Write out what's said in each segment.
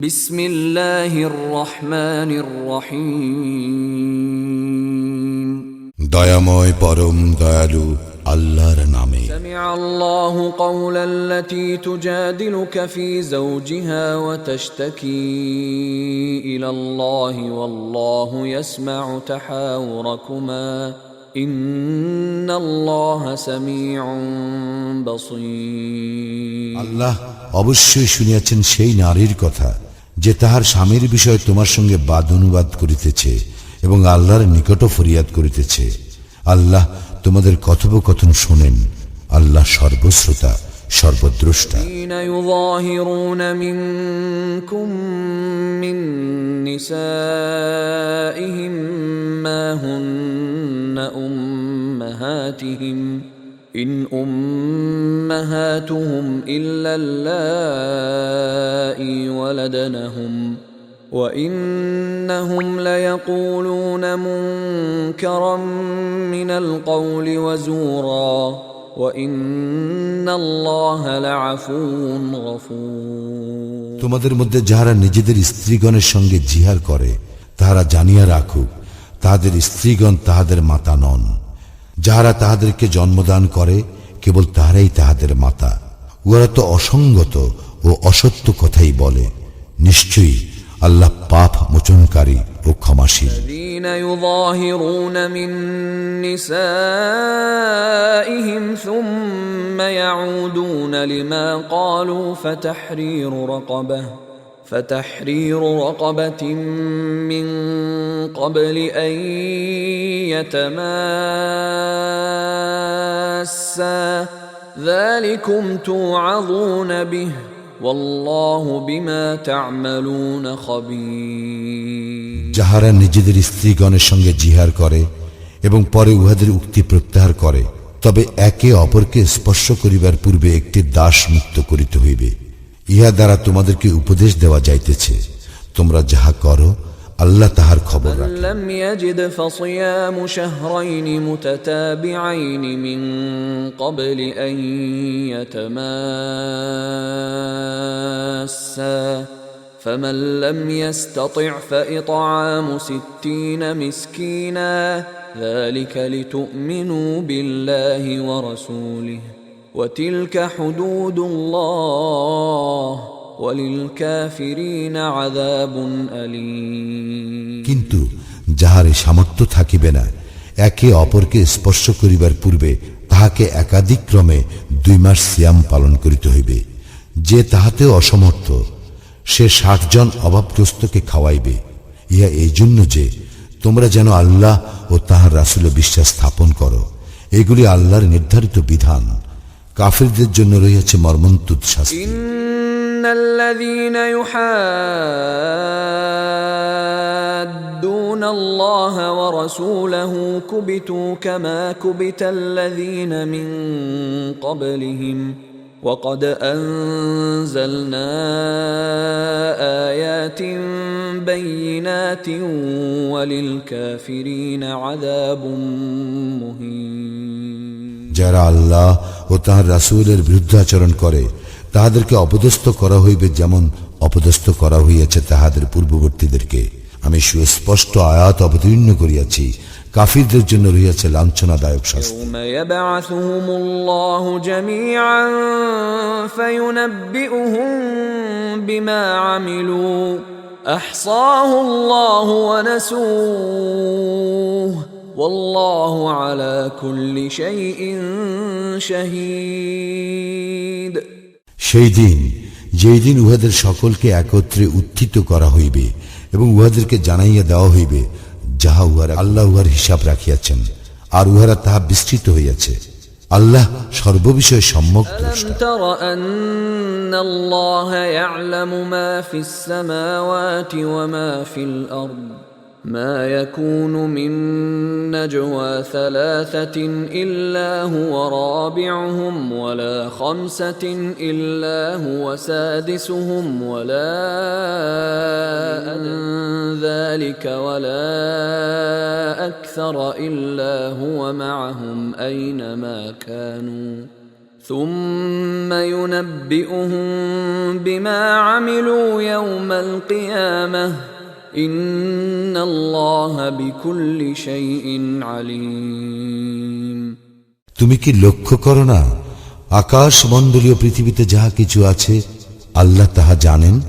বিসমিল্লাহির রহমানির রহিম। দয়াময় পরম দয়ালু আল্লাহর নামে। সামিআল্লাহু কওলাল্লাতী তুজাদিলুকা ফি যাওজিহা ওয়া তাশতাকি ইলাল্লাহি ওয়াল্লাহু ইয়াসমাউ তাহাওরাকুমা। আল্লাহ অবশ্যই শুনিয়াছেন সেই নারীর কথা। যে তাহার স্বামীর বিষয়ে তোমার সঙ্গে বাদ অনুবাদ করিতেছে এবং আল্লাহর নিকট ফরিয়াদ করিতেছে আল্লাহ তোমাদের কথোপকথন শোনেন আল্লাহ সর্বশ্রোতা সর্বদ্রষ্টা الذين يظاهرون منكم من نسائهم ما هن أمهاتهم إن أمهاتهم إلا اللائي ولدنهم وإنهم ليقولون منكرا من القول وزورا وإن الله لعفو غفور তোমাদের মধ্যে যাহারা নিজেদের স্ত্রীগণের সঙ্গে জিহার করে তাহারা জানিয়া রাখুক তাহাদের স্ত্রীগণ তাহাদের মাতা নন যাহারা তাহাদেরকে জন্মদান করে কেবল তাহারাই তাহাদের মাতা উহারা তো অসঙ্গত ও অসত্য কথাই বলে নিশ্চয়ই আল্লাহ পাপ মোচনকারী ও ক্ষমাশীল الذين يظاهرون من نسائهم ثم يعودون لما قالوا فتحرير رقبه فتحرير رقبة من قبل أن يتماسا ذلكم توعظون به والله بما تعملون خبير যাহারা নিজেদের স্ত্রীগণের সঙ্গে জিহার করে এবং পরে উহাদের উক্তি প্রত্যাহার করে তবে একে অপরকে স্পর্শ করিবার পূর্বে একটি দাস মুক্ত করিতে হইবে ইহা দ্বারা তোমাদেরকে উপদেশ দেওয়া যাইতেছে তোমরা যাহা করো আল্লাহ তাহার খবর রাখেন من لم يجد فصيام شهرين متتابعين من قبل أن يتماسا فمن لم يستطع فإطعام ستين مسكينا ذلك لتؤمنوا بالله ورسوله وتلك حدود الله وللكافرين عذاب أليم কিন্তু যাহারে সামর্থ্য থাকিবে না একে অপরকে স্পর্শ করিবার পূর্বে তাহাকে একাধিক ক্রমে দুই মাস সিয়াম পালন করিতে হইবে যে তাহাতে অসমর্থ সে ষাট জন অভাবগ্রস্তকে খাওয়াইবে ইহা এই জন্য যে তোমরা যেন আল্লাহ ও তাহার রাসুলে বিশ্বাস স্থাপন করো এগুলি আল্লাহর নির্ধারিত বিধান কাফিরদের জন্য রয়েছে মর্মন্তুদ শাস্তি إن الذين يحادون الله ورسوله كبتوا كما كبت الذين من قبلهم وقد أنزلنا آيات بينات وللكافرين عذاب مهين যারা আল্লাহ ও তাহার রাসূলের বিরুদ্ধাচরণ করে তাহাদেরকে অপদস্থ করা হইবে যেমন অপদস্থ করা হইয়াছে তাহাদের পূর্ববর্তীদেরকে আমি সুস্পষ্ট আয়াত অবতীর্ণ করিয়াছি কাফিরদের জন্য রহিয়াছে লাঞ্ছনাদায়ক শাস্তি يوم يبعثهم الله جميعا فينبئهم بما عملوا احصاه الله ونسوه والله على كل شيء شهيد সেই দিন যেই দিন উহাদের সকলকে একত্রে উত্থিত করা হইবে এবং উহাদেরকে জানাইয়া দেওয়া হইবে যাহা উহারা আল্লাহ উহার হিসাব রাখিয়াছেন আর উহারা তাহা বিস্তৃত হইয়াছে আল্লাহ সর্ববিষয়ে সম্যক ألم দ্রষ্টা تر أن الله يعلم ما في السماوات وما في الأرض ما يكون من نجوى ثلاثة إلا هو رابعهم ولا خمسة إلا هو سادسهم ولا أدنى ذلك ولا أكثر إلا هو معهم أينما كانوا. ثم ينبئهم بما عملوا يوم القيامة. তুমি কি লক্ষ্য করো না আকাশ মণ্ডলীয় পৃথিবীতে যাহা কিছু আছে আল্লাহ তাহা জানেন?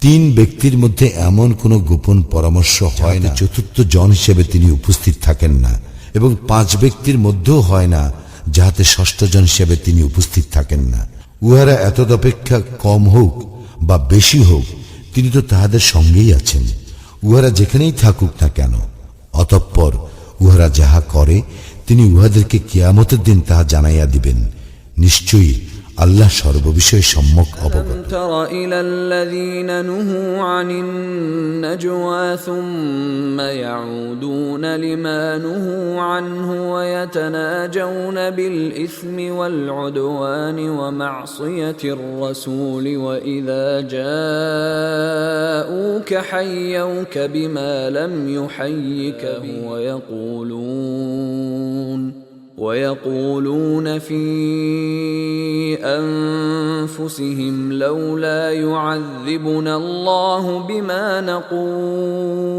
তিন ব্যক্তির মধ্যে এমন কোনো গোপন পরামর্শ হয় না চতুর্থ জন হিসেবে তিনি উপস্থিত থাকেন না এবং পাঁচ ব্যক্তির মধ্যেও হয় না যাহাতে ষষ্ঠ জন হিসেবে তিনি উপস্থিত থাকেন না। উহারা এতদপেক্ষা কম হোক বা বেশি হোক তিনি তো তাহাদের সঙ্গেই আছেন। উহারা যেখানেই থাকুক না কেন, অতঃপর উহারা যাহা করে, তিনি উহাদেরকে কিয়ামতের দিন তাহা জানাইয়া দিবেন। নিশ্চয়ই আল্লাহ সর্ববিষয়ে সম্যক অবগত ألم تر إلى الذين نهوا عن النجوى ثم يعودون لما نهوا عنه ويتناجون بالإثم والعدوان ومعصية الرسول وإذا جاءوك حيوك بما لم يحيك به ويقولون ويقولون في انفسهم لولا يعذبنا الله بما نقول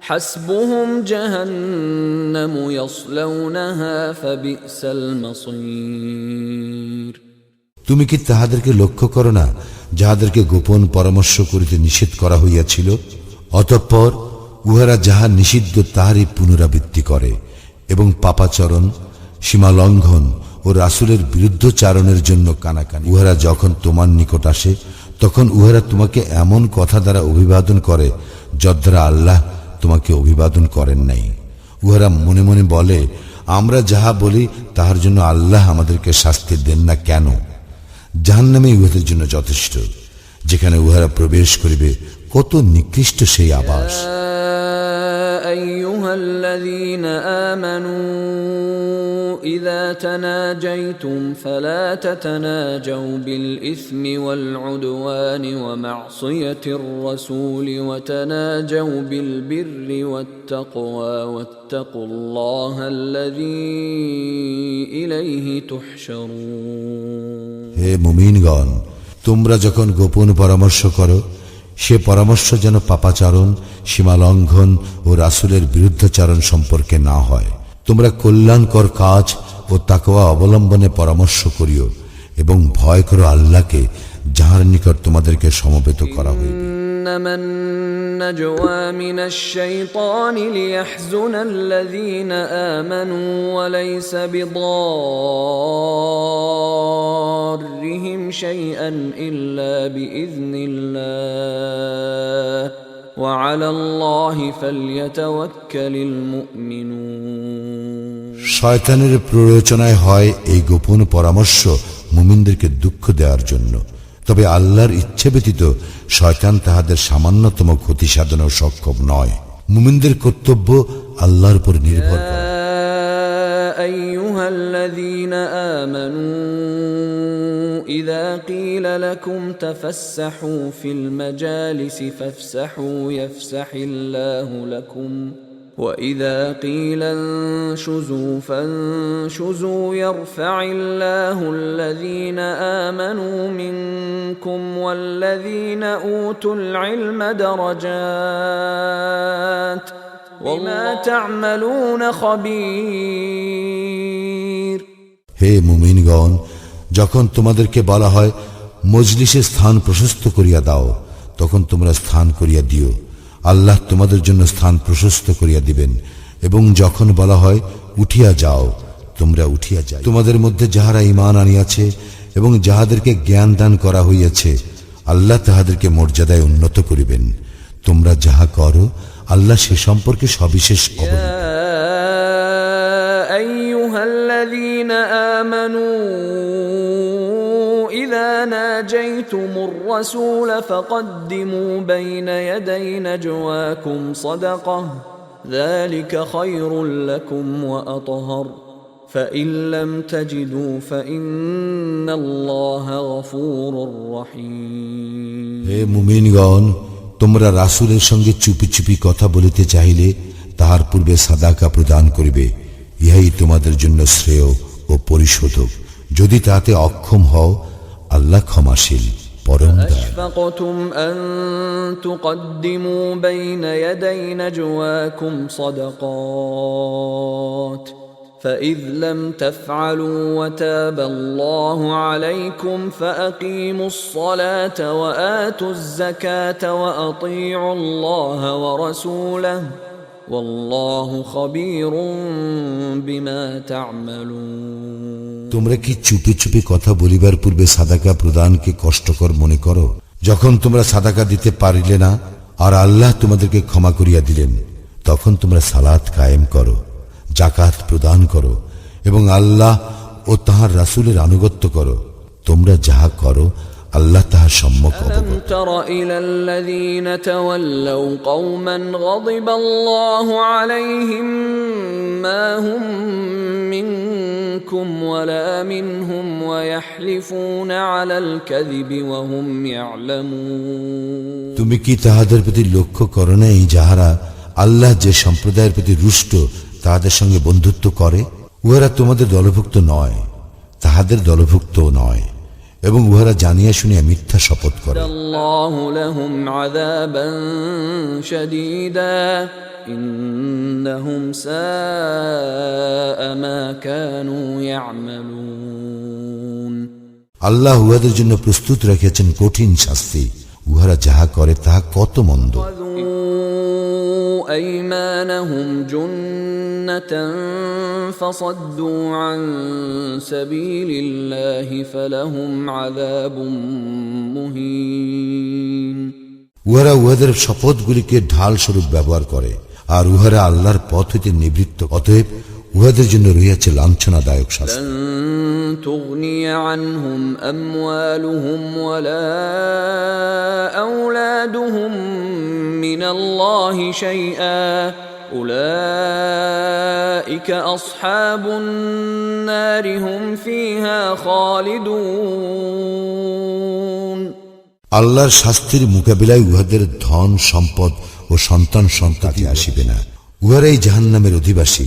حسبهم جهنم يصلونها فبئس المصير তুমি কি তাহাদেরকে লক্ষ্য করো না যাহাদেরকে গোপন পরামর্শ করিতে নিষেধ করা হইয়াছিল অতঃপর উহারা যাহা নিষিদ্ধ তাহারই পুনরাবৃত্তি করে এবং পাপাচরণ, সীমালঙ্ঘন ও রাসুলের বিরুদ্ধচারণের জন্য কানাকানি। উহারা যখন তোমার নিকট আসে, তখন উহারা তোমাকে এমন কথা দ্বারা অভিবাদন করে যদ্রা আল্লাহ তোমাকে অভিবাদন করেন নাই। উহারা মনে মনে বলে, আমরা যাহা বলি, তাহার জন্য আল্লাহ আমাদেরকে শাস্তি দেন না কেন? যাহার নামে উহাদের জন্য যথেষ্ট, যেখানে উহারা প্রবেশ করিবে কত নিকৃষ্ট সেই আবাস। الذين امنوا اذا تناجيتم فلا تتناجوا بالاثم والعدوان ومعصيه الرسول وتناجوا بالبر والتقوى واتقوا الله الذي اليه تحشرون হে মুমিনগণ তোমরা যখন গোপন পরামর্শ করো সে পরামর্শ যেন পাপাচারণ, সীমালঙ্ঘন ও রাসুলের বিরুদ্ধাচারণ সম্পর্কে না হয়। তোমরা কল্যাণকর কাজ ও তাকোয়া অবলম্বনে পরামর্শ করিও এবং ভয় করো আল্লাহকে, যাহার নিকট তোমাদেরকে সমবেত করা হইবে। إنما النجوى من الشيطان ليحزن الذين آمنوا وليس بضارهم شيئا إلا بإذن الله وعلى الله فليتوكل المؤمنون শয়তানের প্ররোচনায় হয় এই গোপন পরামর্শ মুমিনদেরকে দুঃখ দেওয়ার জন্য তবে আল্লাহর ইচ্ছে ব্যতীত শয়তান তাহাদের সামান্যতম ক্ষতি সাধনেও সক্ষম নয় মুমিনদের কর্তব্য আল্লাহর উপর নির্ভর করে يا أيها الذين آمنوا إذا قيل لكم تفسحوا في المجالس فافسحوا يفسح الله لكم وإذا قيل انشزوا فانشزوا يرفع الله الذين آمنوا منكم والذين أوتوا العلم درجات بما تعملون خبير হে মুমিনগণ যখন তোমাদেরকে বলা হয় মজলিসে স্থান প্রশস্ত করিয়া দাও তখন তোমরা স্থান করিয়া দিও আল্লাহ তোমাদের জন্য স্থান প্রশস্ত করিয়া দিবেন, এবং যখন বলা হয়, উঠিয়া যাও, তোমরা উঠিয়া যাও তোমাদের মধ্যে যাহারা ইমান আনিয়াছে, এবং যাহাদেরকে জ্ঞান দান করা হইয়াছে, আল্লাহ তাহাদেরকে মর্যাদায় উন্নত করিবেন। তোমরা যাহা করো, আল্লাহ সে সম্পর্কে সবিশেষ অবহিত إذا ناجيتم الرسول فقدموا بين يدي نجواكم صدقة ذلك خير لكم وأطهر فإن لم تجدوا فإن الله غفور رحيم হে মুমিনগণ তোমরা রাসূলের সঙ্গে চুপি চুপি কথা বলিতে চাহিলে তাহার পূর্বে সাদাকা প্রদান করিবে ইহাই তোমাদের জন্য শ্রেয় ও পরিশোধক যদি তাতে অক্ষম হও আল্লাহ ক্ষমাশীল পরম দয়ালু। أشفقتم أن تقدموا بين يدي نجواكم صدقات فإذ لم تفعلوا وتاب الله عليكم فأقيموا الصلاة وآتوا الزكاة وأطيعوا الله ورسوله তোমরা কি চুপি চুপি কথা বলিবার পূর্বে সাদাকা প্রদানকে কষ্টকর মনে করো? যখন তোমরা সাদাকা দিতে পারিলে না, আর আল্লাহ তোমাদেরকে ক্ষমা করিয়া দিলেন, তখন তোমরা সালাত কায়েম করো জাকাত প্রদান করো, এবং আল্লাহ ও তাহার রাসুলের আনুগত্য করো। তোমরা যাহা করো আল্লাহ তাহার সম্মুখ অবগত ألم تر إلى الذين تولوا قوما غضب الله عليهم ما هم منكم ولا منهم ويحلفون على الكذب وهم يعلمون তুমি কি তাহাদের প্রতি লক্ষ্য করো নাই যাহারা আল্লাহ যে সম্প্রদায়ের প্রতি রুষ্ট তাহাদের সঙ্গে বন্ধুত্ব করে উহারা তোমাদের দলভুক্ত নয় তাহাদের দলভুক্ত নয় এবং উহারা জানিয়া শুনিয়া মিথ্যা শপথ করে। আল্লাহ উহাদের জন্য প্রস্তুত রেখেছেন কঠিন শাস্তি। উহারা যাহা করে তাহা কত মন্দ। ঐমানহুম মুহিন উহারা উহাদের শপথগুলিকে ঢাল স্বরূপ ব্যবহার করে, আর উহারা আল্লাহর পথ হইতে নিবৃত্ত। অতএব উহাদের জন্য রহিয়াছে লাঞ্ছনাদায়ক শাস্তি لن تغني عنهم أموالهم ولا أولادهم من الله شيئا أولئك أصحاب النار هم فيها خالدون আল্লাহর শাস্তির মোকাবিলায় উহাদের ধন সম্পদ ও সন্তান সন্ততি আসিবে না উহারাই জাহান্নামের অধিবাসী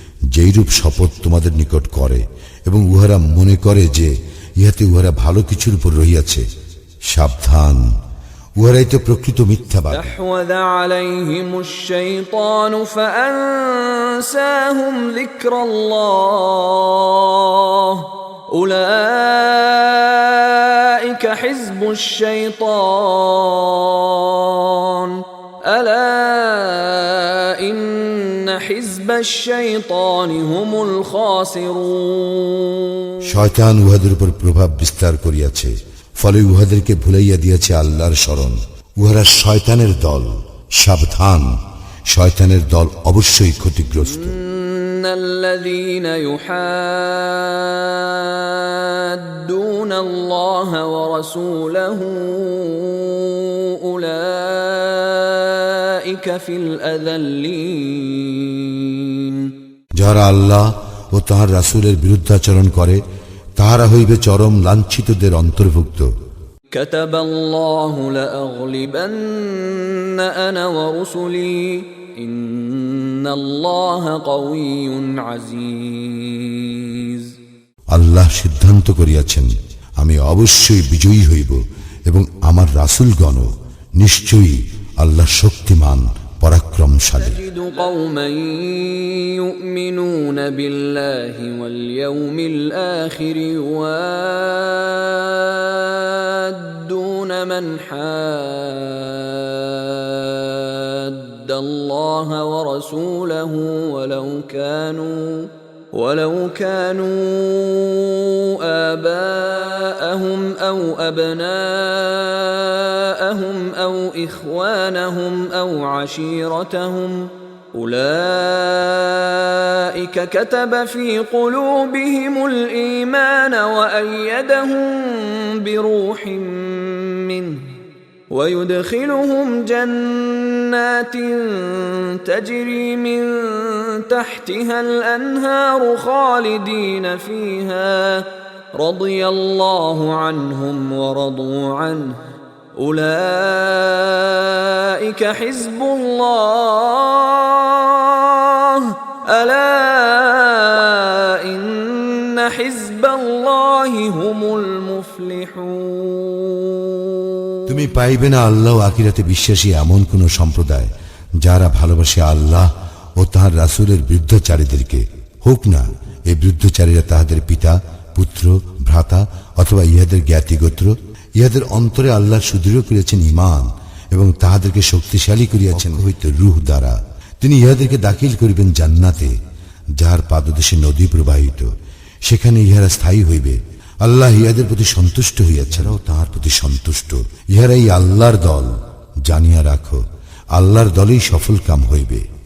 যেইরূপ শপথ তোমাদের নিকট করে এবং উহারা মনে করে যে ইহাতে উহারা ভালো কিছুর উপর রহিয়াছে সাবধান উহারাই তো প্রকৃত মিথ্যাবাদ استحوذ عليهم الشيطان فأنساهم ذكر الله أولئك حزب الشيطان ألا শয়তান উহাদের উপর প্রভাব বিস্তার করিয়াছে ফলে উহাদেরকে ভুলাইয়া দিয়াছে আল্লাহর স্মরণ উহারা শয়তানের দল সাবধান শয়তানের দল অবশ্যই ক্ষতিগ্রস্ত إن الذين يحادون الله ورسوله أولئك في الأذلين যারা আল্লাহ ও তাহার রাসূলের বিরুদ্ধাচরণ করে তাহারা হইবে চরম লাঞ্ছিতদের অন্তর্ভুক্ত كتب الله لأغلبن أنا ورسلي إن الله قوي عزيز আল্লাহ সিদ্ধান্ত করিয়াছেন আমি অবশ্যই বিজয়ী হইব এবং আমার রাসূলগণ নিশ্চয়ই আল্লাহ শক্তিমান পরাক্রমশালী تجد قوما يؤمنون بالله واليوم الآخر يوادون من حاد الله ورسوله ولو كانوا ولو كانوا آباءهم أو أبناءهم أو إخوانهم أو عشيرتهم أولئك كتب في قلوبهم الإيمان وأيدهم بروح منه ويدخلهم جنات تجري من تحتها الأنهار خالدين فيها رضي الله عنهم ورضوا عنه. أولئك حزب الله. ألا إن حزب الله هم المفلحون. তুমি পাইবে না আল্লাহ আকিরাতে বিশ্বাসী এমন কোন সম্প্রদায় যারা ভালোবাসে আল্লাহ ও তাহার রাসূলের বৃদ্ধচারীদেরকে হোক না, এই বৃদ্ধচারীরা তাহাদের পিতা, পুত্র, ভ্রাতা অথবা ইহাদের জ্ঞাতিগোত্র, ইহাদের অন্তরে আল্লাহ সুদৃঢ় করিয়াছেন ইমান এবং তাহাদেরকে শক্তিশালী করিয়াছেন হইতে রুহ দ্বারা। তিনি ইহাদেরকে দাখিল করিবেন জান্নাতে, যাহার পাদদেশে নদী প্রবাহিত, সেখানে ইহারা স্থায়ী হইবে। আল্লাহ ইহাদের প্রতি সন্তুষ্ট হইয়াছেরাও তাহার প্রতি সন্তুষ্ট। ইহারাই আল্লাহর দল। জানিয়া রাখো, আল্লাহর দলেই সফল কাম হইবে।